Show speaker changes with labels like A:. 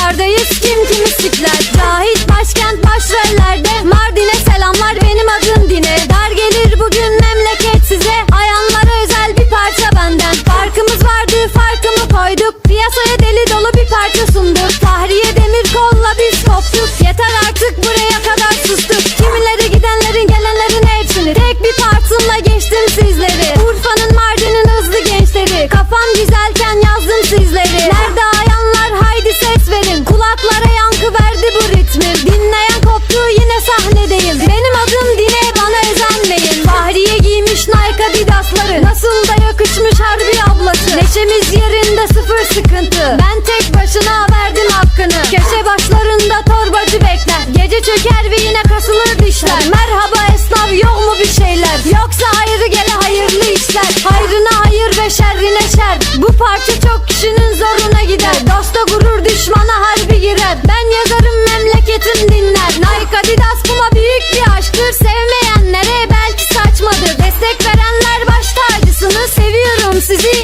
A: Dışarıdayız kim kimi sikler? Cahit başkent başrollerde Mardin'e selamlar benim adım Dine. Dar gelir bugün memleket size. Ayanlara özel bir parça benden. Farkımız vardı farkımı koyduk. Piyasaya deli ablası Neşemiz yerinde sıfır sıkıntı. Ben tek başına verdim hakkını. Köşe başlarında torbacı bekler. Gece çöker ve yine kasılır dişler. Merhaba esnaf yok mu bir şeyler? Yoksa ayrı gele hayırlı işler. Hayrına hayır ve şerrine şer. Bu parça çok kişinin zoruna gider. Dosta gurur düşmana harbi girer. Ben yazarım memleketim dinler. Nike Adidas Puma büyük bir aşktır. Sevmeyenlere belki saçmadır. Destek verenler baş tacısınız Seviyorum. Sizi